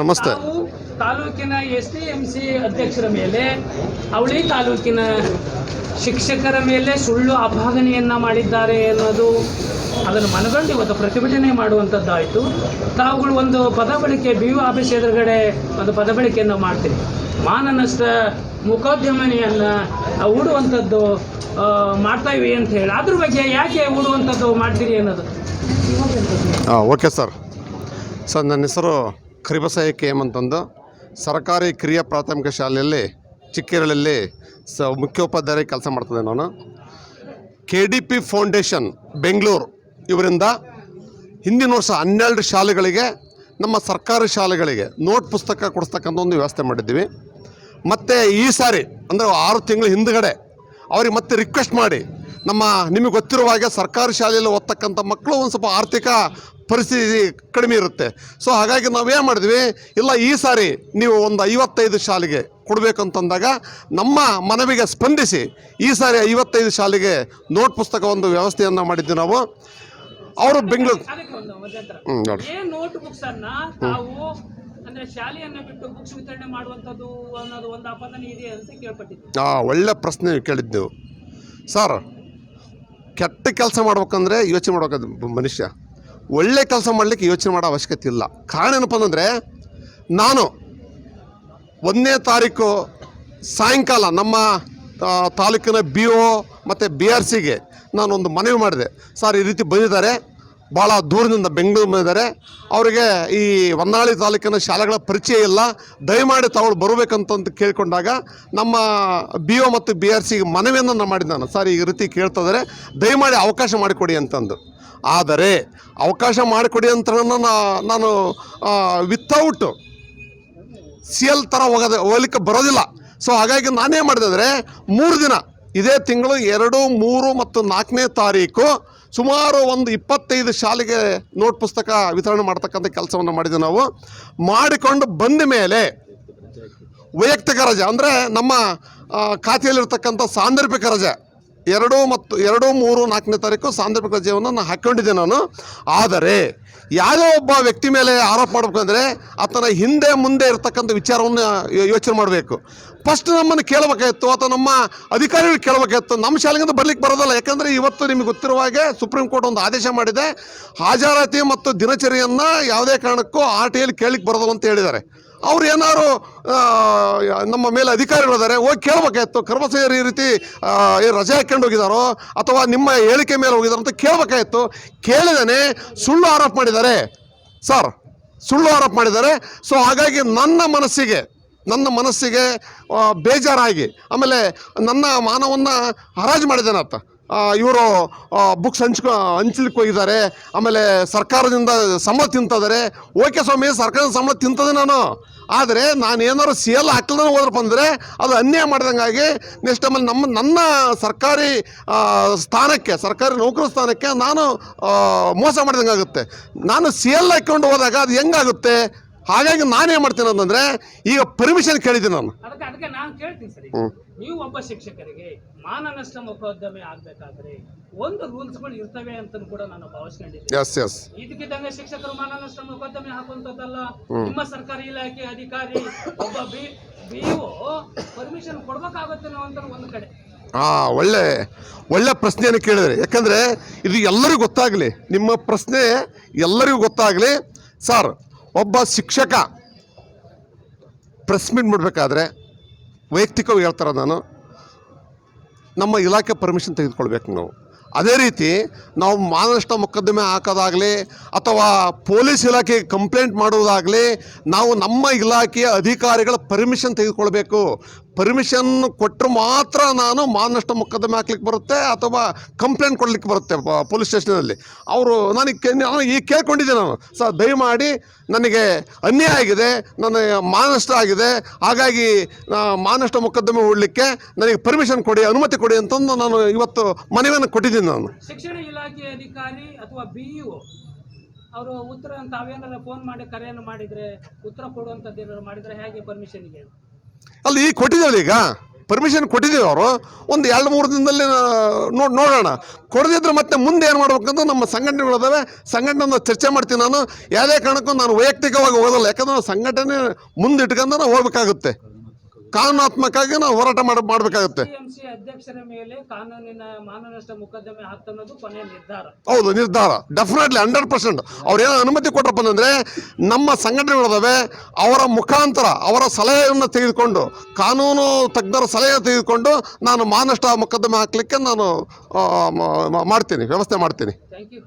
ನಮಸ್ತೆ. ತಾಲೂಕಿನ S D M C ಅಧ್ಯಕ್ಷರ ಮೇಲೆ ಅವಳಿ ತಾಲೂಕಿನ ಶಿಕ್ಷಕರ ಮೇಲೆ ಸುಳ್ಳು ಅಭಾಗನೆಯನ್ನು ಮಾಡಿದ್ದಾರೆ ಅನ್ನೋದು ಅದನ್ನು ಮನಗಂಡು ಇವತ್ತು ಪ್ರತಿಭಟನೆ ಮಾಡುವಂಥದ್ದಾಯಿತು. ತಾವುಗಳು ಒಂದು ಪದ ಬಳಕೆ ಬಿ ಯು ಆಫೀಸ್ ಎದುರುಗಡೆ ಒಂದು ಪದ ಬಳಕೆಯನ್ನು ಮಾಡ್ತೀವಿ ಮಾನನಷ್ಟ ಮುಖೋದ್ಯಮನೆಯನ್ನು ಹೂಡುವಂಥದ್ದು ಮಾಡ್ತಾ ಇವೆ ಅಂತ ಹೇಳಿ. ಅದ್ರ ಬಗ್ಗೆ ಯಾಕೆ ಹೂಡುವಂಥದ್ದು ಮಾಡ್ತೀರಿ ಅನ್ನೋದು? Okay sir. ಸರ್ ನನ್ನ ಹೆಸರು ಕರಿಬಸಾಯ ಕೆ ಎಂ ಅಂತಂದು ಸರ್ಕಾರಿ ಕಿರಿಯ ಪ್ರಾಥಮಿಕ ಶಾಲೆಯಲ್ಲಿ ಚಿಕ್ಕೇರಳಲ್ಲಿ ಸ ಮುಖ್ಯೋಪಾಧ್ಯಾಯ ಕೆಲಸ ಮಾಡ್ತದೆ ನಾನು. K D P foundation, Bengaluru. ಇವರಿಂದ ಹಿಂದಿನ ವರ್ಷ ಹನ್ನೆರಡು ಶಾಲೆಗಳಿಗೆ, ನಮ್ಮ ಸರ್ಕಾರಿ ಶಾಲೆಗಳಿಗೆ ನೋಟ್ ಪುಸ್ತಕ ಕೊಡಿಸ್ತಕ್ಕಂಥ ಒಂದು ವ್ಯವಸ್ಥೆ ಮಾಡಿದ್ದೀವಿ. ಮತ್ತು ಈ ಸಾರಿ, ಅಂದರೆ ಆರು ತಿಂಗಳ ಹಿಂದುಗಡೆ, ಅವ್ರಿಗೆ ಮತ್ತೆ ರಿಕ್ವೆಸ್ಟ್ ಮಾಡಿ ನಮ್ಮ ನಿಮಗೆ ಗೊತ್ತಿರುವ ಹಾಗೆ ಸರ್ಕಾರಿ ಶಾಲೆಯಲ್ಲಿ ಓದ್ತಕ್ಕಂಥ ಮಕ್ಕಳು ಒಂದು ಸ್ವಲ್ಪ ಆರ್ಥಿಕ ಪರಿಸ್ಥಿತಿ ಕಡಿಮೆ ಇರುತ್ತೆ. ಸೊ ಹಾಗಾಗಿ ನಾವೇನು ಮಾಡಿದ್ವಿ? ಇಲ್ಲ ಈ ಸಾರಿ ನೀವು ಒಂದು ಐವತ್ತೈದು ಶಾಲೆಗೆ ಕೊಡಬೇಕಂತಂದಾಗ ನಮ್ಮ ಮನವಿಗೆ ಸ್ಪಂದಿಸಿ ಈ ಸಾರಿ ಐವತ್ತೈದು ಶಾಲೆಗೆ ನೋಟ್ ಪುಸ್ತಕ ಒಂದು ವ್ಯವಸ್ಥೆಯನ್ನು ಮಾಡಿದ್ವಿ ನಾವು. ಅವರು ಬೆಂಗಳೂರು ಹ್ಞೂ ನೋಡಿ ಹಾಂ ಒಳ್ಳೆ ಪ್ರಶ್ನೆ ಕೇಳಿದ್ದೆವು ನೀವು ಸರ್ ಕೆಟ್ಟ ಕೆಲಸ ಮಾಡ್ಬೇಕಂದ್ರೆ ಯೋಚನೆ ಮಾಡ್ಬೇಕು ಮನುಷ್ಯ. ಒಳ್ಳೆ ಕೆಲಸ ಮಾಡಲಿಕ್ಕೆ ಯೋಚನೆ ಮಾಡೋ ಅವಶ್ಯಕತೆ ಇಲ್ಲ. ಕಾರಣ ಏನಪ್ಪ ಅಂದರೆ, ನಾನು ಒಂದನೇ ತಾರೀಕು ಸಾಯಂಕಾಲ ನಮ್ಮ ತಾಲೂಕಿನ ಬಿ ಒ ಮತ್ತು ಬಿ ಆರ್ ಸಿಗೆ ನಾನೊಂದು ಮನವಿ ಮಾಡಿದೆ. ಸರ್ ಈ ರೀತಿ ಬಂದಿದ್ದಾರೆ ಭಾಳ ದೂರದಿಂದ ಬೆಂಗಳೂರು ಬಂದಿದ್ದಾರೆ. ಅವರಿಗೆ ಈ ಹೊನ್ನಾಳಿ ತಾಲೂಕಿನ ಶಾಲೆಗಳ ಪರಿಚಯ ಇಲ್ಲ. ದಯಮಾಡಿ ತಾವು ಬರಬೇಕಂತಂದು ಕೇಳಿಕೊಂಡಾಗ ನಮ್ಮ ಬಿ ಒ ಮತ್ತು ಬಿ ಆರ್ ಸಿಗೆ ಮನವಿಯನ್ನು ನಾನು ಮಾಡಿದ್ದೆ ನಾನು. ಸರ್, ಈ ರೀತಿ ಕೇಳ್ತಾ ಇದ್ದಾರೆ. ದಯಮಾಡಿ ಅವಕಾಶ ಮಾಡಿಕೊಡಿ ಅಂತಂದು. ಆದರೆ ಅವಕಾಶ ಮಾಡಿಕೊಡಿ ಅಂತ ನಾನು ವಿತೌಟ್ ಸಿ ಎಲ್ ಥರ ಹೋಗೋದು, ಹೋಗ್ಲಿಕ್ಕೆ ಬರೋದಿಲ್ಲ. ಸೊ ಹಾಗಾಗಿ ನಾನೇ ಮಾಡಿದೆ ಅಂದರೆ ಮೂರು ದಿನ, ಇದೇ ತಿಂಗಳು ಎರಡು, ಮೂರು ಮತ್ತು ನಾಲ್ಕನೇ ತಾರೀಕು ಸುಮಾರು ಒಂದು ಇಪ್ಪತ್ತೈದು ಶಾಲೆಗೆ ನೋಟ್ ಪುಸ್ತಕ ವಿತರಣೆ ಮಾಡ್ತಕ್ಕಂಥ ಕೆಲಸವನ್ನು ಮಾಡಿದ್ವಿ ನಾವು. ಮಾಡಿಕೊಂಡು ಬಂದ ಮೇಲೆ ವೈಯಕ್ತಿಕ ರಜೆ, ಅಂದರೆ ನಮ್ಮ ಖಾತೆಯಲ್ಲಿರ್ತಕ್ಕಂಥ ಸಾಂದರ್ಭಿಕ ರಜೆ. ಎರಡು ಮತ್ತು ಎರಡು, ಮೂರು, ನಾಲ್ಕನೇ ತಾರೀಕು ಸಾಂದರ್ಭಿಕ ರಜೆಯನ್ನು ನಾನು ಹಾಕ್ಕೊಂಡಿದ್ದೆ ನಾನು. ಆದರೆ ಯಾವುದೋ ಒಬ್ಬ ವ್ಯಕ್ತಿ ಮೇಲೆ ಆರೋಪ ಮಾಡಬೇಕಂದ್ರೆ ಆತನ ಹಿಂದೆ ಮುಂದೆ ಇರತಕ್ಕಂಥ ವಿಚಾರವನ್ನು ಯೋಚನೆ ಮಾಡಬೇಕು. ಫಸ್ಟ್ ನಮ್ಮನ್ನು ಕೇಳಬೇಕಾಗಿತ್ತು, ಅಥವಾ ನಮ್ಮ ಅಧಿಕಾರಿಗಳು ಕೇಳಬೇಕಾಗಿತ್ತು. ನಮ್ಮ ಶಾಲೆಗಿಂತ ಬರ್ಲಿಕ್ಕೆ ಬರೋದಲ್ಲ. ಯಾಕಂದರೆ ಇವತ್ತು ನಿಮಗೆ ಗೊತ್ತಿರುವ ಹಾಗೆ ಸುಪ್ರೀಂ ಕೋರ್ಟ್ ಒಂದು ಆದೇಶ ಮಾಡಿದೆ. ಹಾಜರಾತಿ ಮತ್ತು ದಿನಚರಿಯನ್ನು ಯಾವುದೇ ಕಾರಣಕ್ಕೂ ಆರ್ ಟಿ ಐಲಿ ಕೇಳಲಿಕ್ಕೆ ಬರೋದಲ್ಲ ಅಂತ ಹೇಳಿದ್ದಾರೆ. ಅವ್ರು ಏನಾದ್ರು ನಮ್ಮ ಮೇಲೆ ಅಧಿಕಾರಿಗಳಿದ್ದಾರೆ ಹೋಗಿ ಕೇಳಬೇಕಾಗಿತ್ತು ಕರ್ಮಚಾರಿ ಈ ರೀತಿ ರಜೆ ಹಾಕ್ಕೊಂಡು ಹೋಗಿದಾರೋ, ಅಥವಾ ನಿಮ್ಮ ಹೇಳಿಕೆ ಮೇಲೆ ಹೋಗಿದಾರೋ ಅಂತ ಕೇಳಬೇಕಾಗಿತ್ತು ಕೇಳಿದಾನೆ ಸುಳ್ಳು ಆರೋಪ ಮಾಡಿದ್ದಾರೆ. ಸರ್, ಸುಳ್ಳು ಆರೋಪ ಮಾಡಿದ್ದಾರೆ. ಸೊ ಹಾಗಾಗಿ ನನ್ನ ಮನಸ್ಸಿಗೆ ನನ್ನ ಮನಸ್ಸಿಗೆ ಬೇಜಾರಾಗಿ, ಆಮೇಲೆ ನನ್ನ ಮಾನವನ್ನು ಹರಾಜು ಮಾಡಿದ್ದಾನೆ ಆತ ಇವರು ಬುಕ್ಸ್ ಹಂಚ್ಕೊ ಹಂಚ್ಲಿಕ್ಕೆ ಹೋಗಿದ್ದಾರೆ ಆಮೇಲೆ ಸರ್ಕಾರದಿಂದ ಸಂಬಳ ತಿಂತಿದ್ದಾರೆ ಓಕೆ ಸ್ವಾಮಿ ಸರ್ಕಾರದ ಸಂಬಳ ತಿಂತದೆ ನಾನು. ಆದರೆ ನಾನು ಏನಾದ್ರು ಸಿ ಎಲ್ ಹಾಕ್ಲೇ ಹೋದ್ರಪ್ಪ ಅಂದರೆ ಅದು ಅನ್ಯಾಯ ಮಾಡಿದಂಗಾಗಿ ನೆಕ್ಸ್ಟ್ ಆಮೇಲೆ ನಮ್ಮ, ನನ್ನ ಸರ್ಕಾರಿ ಸ್ಥಾನಕ್ಕೆ, ಸರ್ಕಾರಿ ನೌಕರ ಸ್ಥಾನಕ್ಕೆ ನಾನು ಮೋಸ ಮಾಡಿದಂಗೆ ಆಗುತ್ತೆ ನಾನು ಸಿ ಎಲ್ ಹಾಕ್ಕೊಂಡು ಹೋದಾಗ ಅದು ಹೆಂಗಾಗುತ್ತೆ? ಹಾಗಾಗಿ ನಾನೇನ್ ಮಾಡ್ತೀನಿ ಅಂತಂದ್ರೆ ಈಗ ಪರ್ಮಿಷನ್ ಕೇಳಿದ್ದೀನಿ ನಾನು. ಅದಕ್ಕೆ ಅದಕ್ಕೆ ನಾನು ಕೇಳ್ತೀನಿ ಸರಿ. ನೀವು ಒಬ್ಬ ಶಿಕ್ಷಕರಿಗೆ ಮಾನನಷ್ಟ ಮೊಕದ್ದಮೆ ಆಗ್ಬೇಕಾದ್ರೆ ಒಂದು ರೂಲ್ಸ್ಗಳು ಇರ್ತವೆ ಅಂತ ಕೂಡ ನಾನು ಭಾವಿಸ್ಕೊಂಡಿದ್ದೆ ಎಸ್ ಎಸ್ ಇದಕ್ಕಿದ್ದಂಗೆ ಶಿಕ್ಷಕರು ಮಾನನಷ್ಟ ಮೊಕದ್ದಮೆ ಹಾಕುವಂತದ್ದಲ್ಲ. ನಿಮ್ಮ ಸರ್ಕಾರಿ ಇಲಾಖೆ ಅಧಿಕಾರಿ ಒಬ್ಬ ಬಿ ಬಿಒ ಪರ್ಮಿಷನ್ ಕೊಡ್ಬೇಕಾಗುತ್ತೆ ಅಂತ ಒಂದು ಕಡೆ. ಆ ಒಳ್ಳೆ ಒಳ್ಳೆ ಪ್ರಶ್ನೆಯನ್ನು ಕೇಳಿದ್ರಿ. ಯಾಕಂದ್ರೆ ಇದು ಎಲ್ಲರಿಗೂ ಗೊತ್ತಾಗಲಿ. ನಿಮ್ಮ ಪ್ರಶ್ನೆ ಎಲ್ಲರಿಗೂ ಗೊತ್ತಾಗಲಿ. ಸರ್ ಒಬ್ಬ ಶಿಕ್ಷಕ ಪ್ರೆಸ್ ಮೀಟ್ ಮಾಡಬೇಕಾದ್ರೆ ವೈಯಕ್ತಿಕವಾಗಿ ಹೇಳ್ತಾರೆ ನಾನು, ನಮ್ಮ ಇಲಾಖೆ ಪರ್ಮಿಷನ್ ತೆಗೆದುಕೊಳ್ಬೇಕು ನಾವು. ಅದೇ ರೀತಿ ನಾವು ಮಾನಷ್ಟ ಮೊಕದ್ದಮೆ ಹಾಕೋದಾಗಲಿ ಅಥವಾ ಪೊಲೀಸ್ ಇಲಾಖೆಗೆ ಕಂಪ್ಲೇಂಟ್ ಮಾಡುವುದಾಗಲಿ ನಾವು ನಮ್ಮ ಇಲಾಖೆಯ ಅಧಿಕಾರಿಗಳ ಪರ್ಮಿಷನ್ ತೆಗೆದುಕೊಳ್ಬೇಕು. ಪರ್ಮಿಷನ್ ಕೊಟ್ಟರೆ ಮಾತ್ರ ನಾನು ಮಾನನಷ್ಟ ಮೊಕದ್ದಮೆ ಹಾಕ್ಲಿಕ್ಕೆ ಬರುತ್ತೆ ಅಥವಾ ಕಂಪ್ಲೇಂಟ್ ಕೊಡಲಿಕ್ಕೆ ಬರುತ್ತೆ ಪೊಲೀಸ್ ಸ್ಟೇಷನಲ್ಲಿ ಅವರು ನನಗೆ ನಾನು ಈಗ ಕೇಳ್ಕೊಂಡಿದ್ದೆ ನಾನು. ಸರ್, ದಯಮಾಡಿ ನನಗೆ ಅನ್ಯಾಯ ಆಗಿದೆ ನನಗೆ ಮಾನಷ್ಟ ಆಗಿದೆ, ಹಾಗಾಗಿ ಮಾನಷ್ಟು ಮೊಕದ್ದಮೆ ಹೂಡಲಿಕ್ಕೆ ನನಗೆ ಪರ್ಮಿಷನ್ ಕೊಡಿ, ಅನುಮತಿ ಕೊಡಿ ಅಂತಂದು ನಾನು ಇವತ್ತು ಮನವಿಯನ್ನು ಕೊಟ್ಟಿದ್ದೀನಿ ನಾನು. ಶಿಕ್ಷಣ ಇಲಾಖೆ ಅಧಿಕಾರಿ ಅಥವಾ ಬಿ ಅವರು ಉತ್ತರ, ತಾವೇನಾದ್ರೂ ಫೋನ್ ಮಾಡಿ ಕರೆಯನ್ನು ಮಾಡಿದರೆ, ಉತ್ತರ ಕೊಡುವಂಥದ್ದು ಏನಾದ್ರು ಮಾಡಿದರೆ ಹೇಗೆ ಪರ್ಮಿಷನ್ಗೆ ಅಲ್ಲಿ ಈಗ ಈಗ? ಪರ್ಮಿಷನ್ ಕೊಟ್ಟಿದ್ದೀವಿ ಅವರು. ಒಂದು ಎರಡು ಮೂರು ದಿನದಲ್ಲಿ ನೋಡಿ ನೋಡೋಣ. ಕೊಡದಿದ್ರೆ ಮತ್ತೆ ಮುಂದೆ ಏನು ಮಾಡ್ಬೇಕಂತ ನಮ್ಮ ಸಂಘಟನೆಗಳಿದಾವೆ. ಸಂಘಟನೆ ಚರ್ಚೆ ಮಾಡ್ತೀನಿ ನಾನು. ಯಾವುದೇ ಕಾರಣಕ್ಕೂ ನಾನು ವೈಯಕ್ತಿಕವಾಗಿ ಹೋಗಲ್ಲ ಯಾಕಂದ್ರೆ ಸಂಘಟನೆ ಮುಂದೆ ಇಟ್ಕೊಂಡು ಹೋಗ್ಬೇಕಾಗುತ್ತೆ. ಕಾನೂನಾತ್ಮಕವಾಗಿ ನಾವು ಹೋರಾಟ ಮಾಡ ಮಾಡಬೇಕಾಗುತ್ತೆ. ಟಿಎಂಸಿ ಅಧ್ಯಕ್ಷರ ಮೇಲೆ ಕಾನೂನಿನ ಮಾನನಷ್ಟ ಮೊಕದ್ದಮೆ ಹಾಕ್ತನ್ನೋದು ಕೊನೆಯ ನಿರ್ಧಾರ. ಹೌದು ನಿರ್ಧಾರ. ಡೆಫಿನೆಟ್ಲಿ ಹಂಡ್ರೆಡ್ ಪರ್ಸೆಂಟ್ ಅವ್ರೇನೋ ಅನುಮತಿ ಕೊಟ್ರಪ್ಪ ಅಂದರೆ ನಮ್ಮ ಸಂಘಟನೆಗಳಿದಾವೆ ಅವರ ಮುಖಾಂತರ ಅವರ ಸಲಹೆಯನ್ನು ತೆಗೆದುಕೊಂಡು ಕಾನೂನು ತಜ್ಞರ ಸಲಹೆ ತೆಗೆದುಕೊಂಡು ನಾನು ಮಾನಷ್ಟ ಮೊಕದ್ದಮೆ ಹಾಕಲಿಕ್ಕೆ ನಾನು ಆ, ಮ- ಮ- ಮಾಡ್ತೀನಿ ವ್ಯವಸ್ಥೆ ಮಾಡ್ತೀನಿ. Thank you